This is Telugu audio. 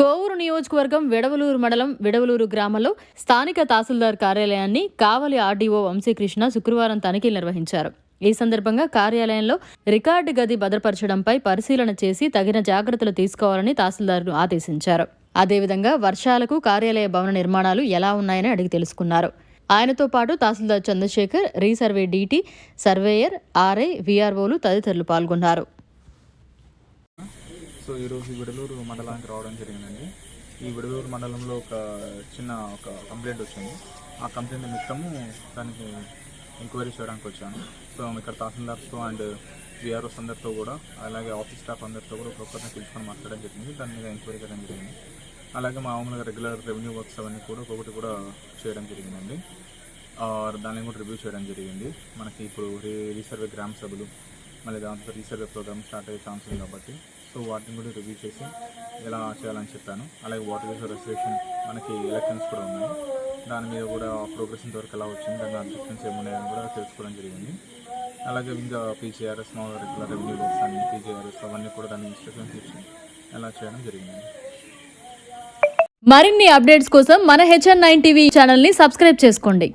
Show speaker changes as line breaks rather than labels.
కోవూరు నియోజకవర్గం విడవలూరు మండలం విడవలూరు గ్రామంలో స్థానిక తహసీల్దార్ కార్యాలయాన్ని కావలి ఆర్డీఓ వంశీకృష్ణ శుక్రవారం తనిఖీలు నిర్వహించారు. ఈ సందర్భంగా కార్యాలయంలో రికార్డు గది భద్రపరచడంపై పరిశీలన చేసి తగిన జాగ్రత్తలు తీసుకోవాలని తహసీల్దార్ను ఆదేశించారు. అదేవిధంగా వర్షాలకు కార్యాలయ భవన నిర్మాణాలు ఎలా ఉన్నాయని అడిగి తెలుసుకున్నారు. ఆయనతో పాటు tahsildar Chandrasekhar resurvey DT surveyor RI వీఆర్ఓలు తదితరులు పాల్గొన్నారు.
సో ఈరోజు విడలూరు మండలానికి రావడం జరిగిందండి. ఈ విడలూరు మండలంలో ఒక చిన్న ఒక కంప్లైంట్ వచ్చింది. ఆ కంప్లైంట్ నిమిత్తము దానికి ఎంక్వైరీ చేయడానికి వచ్చాను. సో ఇక్కడ తహసీల్దార్స్తో అండ్ విఆర్ఓస్ అందరితో కూడా అలాగే ఆఫీస్ స్టాఫ్ అందరితో కూడా ఒక్కొక్కరిని పిలుచుకొని మాట్లాడడం జరిగింది. దాని మీద ఎంక్వైరీ చేయడం జరిగింది. అలాగే మామూలుగా రెగ్యులర్ రెవెన్యూ వర్క్స్ అవన్నీ కూడా ఒక్కొక్కటి కూడా చేయడం జరిగిందండి. దాన్ని కూడా రివ్యూ చేయడం జరిగింది. మనకి ఇప్పుడు రీ రీసర్వే గ్రామ సభలు మళ్ళీ దాంతో రీసర్వే ప్రోగ్రామ్ స్టార్ట్ అయ్యే ఛాన్స్ ఉంది కాబట్టి. సో వాటిని కూడా రివ్యూ చేసి ఎలా చేయాలని చెప్పాను. అలాగే వాటర్ యూజర్ రెస్ట్రిక్షన్ మనకి ఎలక్షన్స్ కూడా ఉన్నాయి. దాని మీద కూడా ప్రోగ్రెస్ ఇంతవరకు ఎలా వచ్చింది దాని అబ్జెక్షన్స్ ఏమున్నాయని కూడా తెలుసుకోవడం జరిగింది. అలాగే ఇంకా పీజీఆర్ఎస్ మా రెగ్యులర్ రెవెన్యూ వర్క్స్ అని పీజీఆర్ఎస్ అవన్నీ కూడా దాన్ని ఇన్స్ట్రక్షన్స్ ఇచ్చి ఎలా చేయడం జరిగింది.
మరిన్ని అప్డేట్స్ కోసం మన హెచ్ఎన్ నైన్ టీవీ ఛానల్ని సబ్స్క్రైబ్ చేసుకోండి.